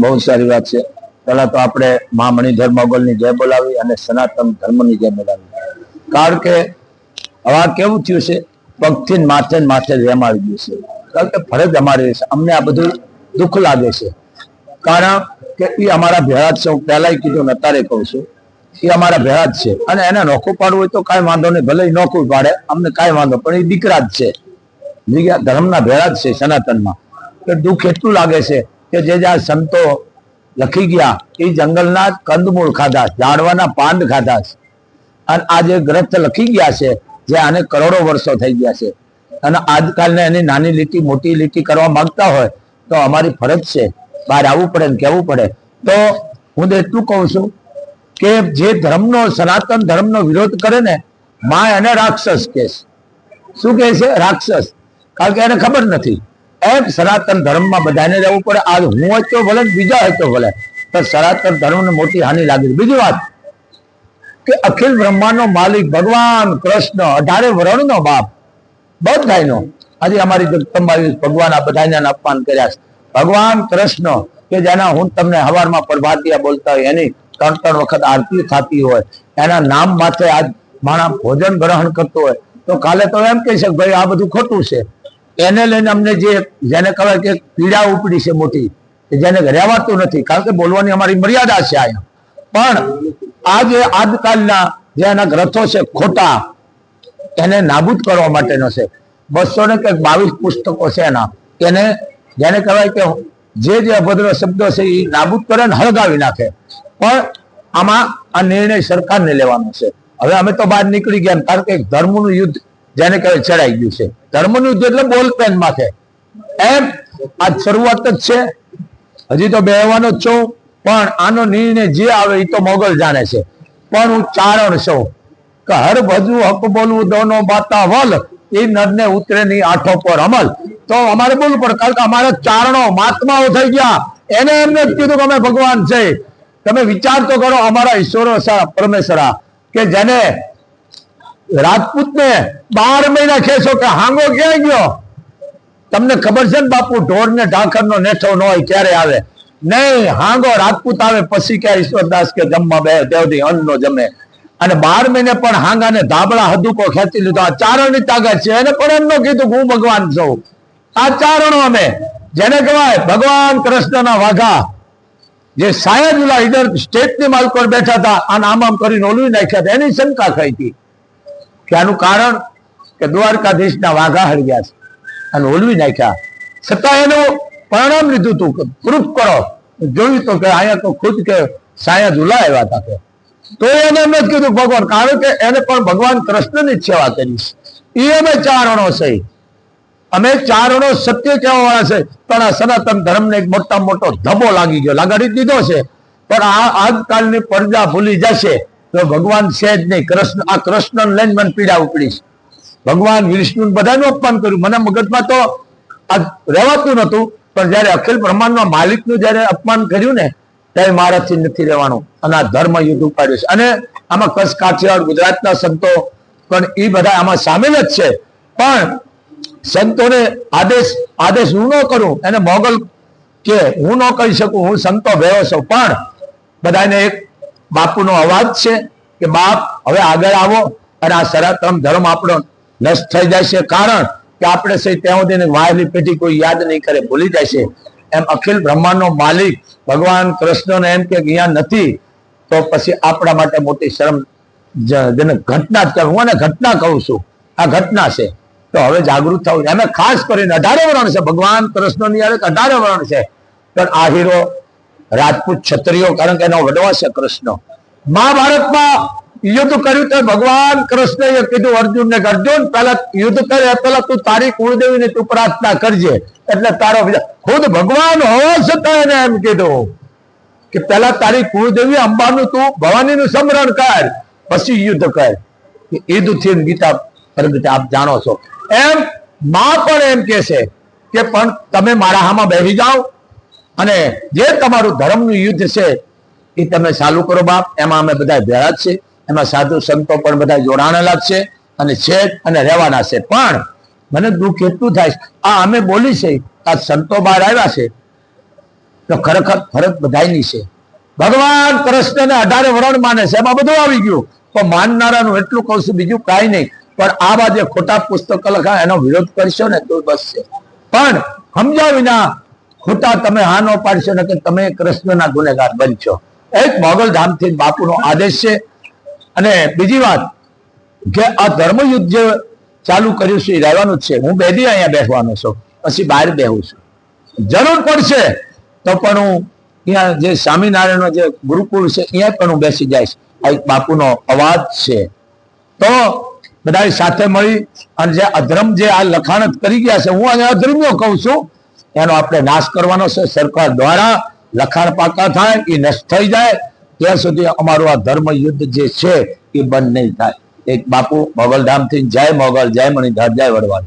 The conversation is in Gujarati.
બહુ સારી વાત છે. પહેલા તો આપણે મા મણિધર મોગલની જય બોલાવી અને સનાતન ધર્મની જય બોલાવી. કારણ કે હવે કેવું થયું છે? પગથી માથે માથે રેમ આવી ગયું છે. કારણ કે ફરજ અમારી છે. અમને આ બધું દુઃખ લાગે છે. કારણ કે એ અમારા ભેળા જ છે. હું પહેલા કીધું ને અત્યારે કહું છું. એ અમારા ભેળા જ છે. અને એને નોખું પાડવું હોય તો કાંઈ વાંધો નહીં. ભલે નોખું પાડે, અમને કાંઈ વાંધો પણ એ દીકરા જ છે. ધર્મના ભેળા જ છે સનાતનમાં. કે દુઃખ એટલું લાગે છે કે જે જ્યાં સંતો લખી ગયા, એ જંગલના કંદમૂળ ખાધા, ઝાડવાના પાંદ ખાધા અને આ જે ગ્રંથ લખી ગયા છે, જે આને કરોડો વર્ષો થઈ ગયા છે. અને આજકાલને એની નાની લીટી, મોટી લીટી કરવા માંગતા હોય, તો અમારી ફરજ છે, બહાર આવવું પડે ને કહેવું પડે. તો હું તો એટલું કહું છું કે જે ધર્મનો, સનાતન ધર્મનો વિરોધ કરે ને, માં એને રાક્ષસ કહે શું કહે છે? રાક્ષસ. કારણ કે એને ખબર નથી. એમ સનાતન ધર્મમાં બધાને રહેવું પડે. આજ હું હોય ભલે બીજા હતો ભલે. તો સનાતન ધર્મને મોટી હાનિ લાગી બીજી વાત કે અખિલ બ્રહ્માંડનો માલિક ભગવાન કૃષ્ણ, અઢારે વર્ણનો બાપ બધાનો આજે અમારી ભગવાન આ બધાને અપમાન કર્યા છે. ભગવાન કૃષ્ણ, કે જેના હું તમને હવારમાં પ્રભાતિયા બોલતા હોય, એની ત્રણ ત્રણ વખત આરતી થતી હોય, એના નામ માથે આજ માણા ભોજન ગ્રહણ કરતો હોય, તો કાલે તો એમ કહી શકે, ભાઈ આ બધું ખોટું છે. એને લઈને અમને જે જેને કહેવાય કે પીડા ઉપડી છે મોટી, કે જેને રહેવાતું નથી, કારણ કે બોલવાની અમારી મર્યાદા છે અહીંયા. પણ આ જે આજકાલના જે એના ગ્રંથો છે ખોટા, એને નાબૂદ કરવા માટેનો છે. બસો ને કંઈક બાવીસ પુસ્તકો છે એના. એને જેને કહેવાય કે જે જે અભદ્ર શબ્દો છે એ નાબૂદ કરે ને હળગાવી નાખે. પણ આમાં આ નિર્ણય સરકારને લેવાનો છે. હવે અમે તો બહાર નીકળી ગયા કારણ કે ધર્મનું યુદ્ધ જેને કહેવાય ચડાઈ ગયું છે. ધર્મનું યુદ્ધ એટલે બોલ માથે. એમ આ શરૂઆત જ છે. હજી તો બેહવાનો જ છું, પણ આનો નિર્ણય જે આવે એ તો મોગલ જાણે છે. પણ હું ચારણ છું. કે હર ભજવું હક બોલવું દોનો બાતા વલ એ નરને ઉતરે ની આઠો પર અમલ. તો અમારે બોલવું પડે, કારણ કે અમારા ચારણો મહાત્માઓ થઈ ગયા. એને એમને જ કીધું કે અમે ભગવાન છે. તમે વિચાર તો કરો અમારા ઈશ્વરો પરમેશ્વરા, કે જેને રાજપૂતને બાર મહિના કહેશો કે હાંગો ક્યાં ગયો? તમને ખબર છે ને બાપુ ઢોર ને ઢાંકર નો નેઠો ન હોય ક્યારે આવે? નહીં, હાંગો રાજપૂત આવે પછી ક્યાં ઈશ્વરદાસ કે જમવા બે દેવથી અન્ન નો જમે. અને બાર મહિને પણ હાંગા ને ધાબળા હદુકો ખેંચી લીધો. આ ચારણની તાકાત છે. એને પણ એમનો કીધું હું ભગવાન છું. આ ચારણો અમે. જેને કહેવાય ભગવાન કૃષ્ણના વાઘા. જે સાયદ સ્ટેટની માલ પર બેઠા હતા અને આમ આમ કરીને ઓલવી નાખ્યા હતા. એની શંકા થઈ હતી. કે કારણ કે દ્વારકાધીશના વાઘા હળગ્યા છે. અને ઓલવી નાખ્યા. છતાં એનું પરિણામ લીધું હતું કે પ્રૂફ કરો. જોયું તો કે અહીંયા તો ખુદ કે સાયા ઝુલા આવ્યા હતા કે. તો એને એમ જ કીધું, ભગવાન, કારણ કે એને પણ ભગવાન કૃષ્ણની જ સેવા કરી એ અમે ચારણો છે. અમે ચારણો સત્ય કહેવા વાળા છે. પણ આ સનાતન ધર્મને એક મોટા મોટો ધબો લાગી ગયો. લગાડી દીધો છે. પણ આ આજકાલની પ્રજા ભૂલી જશે. તો ભગવાન છે જ નહીં. કૃષ્ણ, આ કૃષ્ણ લઈને મને પીડા ઉપડી ભગવાન વિષ્ણુ બધાનું અપમાન કર્યું. મને મગજમાં તો આ રહેવાતું નતું પણ જયારે અખિલ બ્રહ્માંડમાં માલિકનું જયારે અપમાન કર્યું ને, ત્યારે મારાથી નથી રહેવાનું. અને આ ધર્મ યુદ્ધ ઉપાડ્યું છે. અને આમાં કચ્છ, કાઠિયાવાડ, ગુજરાતના સંતો પણ એ બધા આમાં સામેલ જ છે. પણ સંતોને આદેશ આદેશ હું ન કરું, એને મોગલ કે હું ન કહી શકું, હું સંતો ભેળો છું. પણ બધાને એક બાપુનો અવાજ છે કે, બાપ, હવે આગળ આવો અને આ સનાતન ધર્મ આપણો નષ્ટ થઈ જાય છે કારણ કે આપણે છે ત્યાં સુધી વાયલી પેઢી કોઈ યાદ નહીં કરે, ભૂલી જાય છે એમ અખિલ બ્રહ્માંડનો માલિક ભગવાન કૃષ્ણને એમ કે અહીંયા નથી. તો પછી આપણા માટે મોટી શરમ જેને ઘટના જ હું એને ઘટના કહું છું. આ ઘટના છે. તો હવે જાગૃત થવું. છે. ખાસ કરીને અઢારે વર્ણ છે. ભગવાન કૃષ્ણની અઢારે વર્ણ છે. પણ આ હીરો રાજપૂત ક્ષત્રિયો કારણ કે એનો વડવા છે કૃષ્ણ. મહાભારતમાં યુદ્ધ કર્યું તો ભગવાન કૃષ્ણએ કીધું, અર્જુનને ને અર્જુન પહેલા યુદ્ધ કરે, પહેલા તું તારી કુળદેવીને તું પ્રાર્થના કરજે. એટલે તારો ખુદ ભગવાન હોવા છતાં એને એમ કીધું કે પહેલા તારી કુળદેવી અંબાનું તું ભવાનીનું સ્મરણ કર, પછી યુદ્ધ કર. યુદ્ધથી ગીતા પ્રગટ આપ જાણો છો. એમ માં પણ એમ કે છે કે પણ તમે મારા હામાં બેસી જાઓ અને જે તમારું ધર્મનું યુદ્ધ છે, એ તમે ચાલુ કરો બાપ. એમાં અમે બધા ભેળા છે. એમાં સાધુ સંતો પણ બધા જોડાણેલા છે અને છે અને રહેવાના છે. પણ મને દુઃખ એટલું થાય આ અમે બોલી છે, આ સંતો બહાર આવ્યા છે, તો ખરેખર ફરજ બધાની છે. ભગવાન કૃષ્ણને અઢારે વરણ માને છે. એમાં બધું આવી ગયું. પણ માનનારાનું એટલું કહું છું, બીજું કાંઈ નહીં. પણ આવા જે ખોટા પુસ્તકો લખા, એનો વિરોધ કરશો ને તો બસ છે. પણ સમજાવીના વિના ખોટા તમે હા ન પાડશો ને કે તમે કૃષ્ણના ગુનેગાર બનશો. એક મોગલ ધામથી બાપુનો આદેશ છે. અને બીજી વાત, કે આ ધર્મયુદ્ધ જે ચાલુ કર્યું છે, એ રહેવાનું જ છે. હું બે દી અહીંયા બેસવાનો છું. પછી બહાર બેહું છું. જરૂર પડશે તો પણ હું અહીંયા જે સ્વામિનારાયણનો જે ગુરુકુળ છે, અહીંયા પણ હું બેસી જઈશ. આ એક બાપુનો અવાજ છે. તો બધા સાથે મળી અને જે અધર્મ જે આ લખાણ કરી ગયા છે, હું અહીંયા અધર્મ્યો કહું છું એનો આપણે નાશ કરવાનો છે. સરકાર દ્વારા લખાણ પાકા થાય એ નષ્ટ થઈ જાય. ત્યાં સુધી અમારું આ ધર્મ યુદ્ધ જે છે એ બંધ નહીં થાય. એક બાપુ મોગલધામથી જય મોગલ, જય મણિધાર, જય વડવાણી.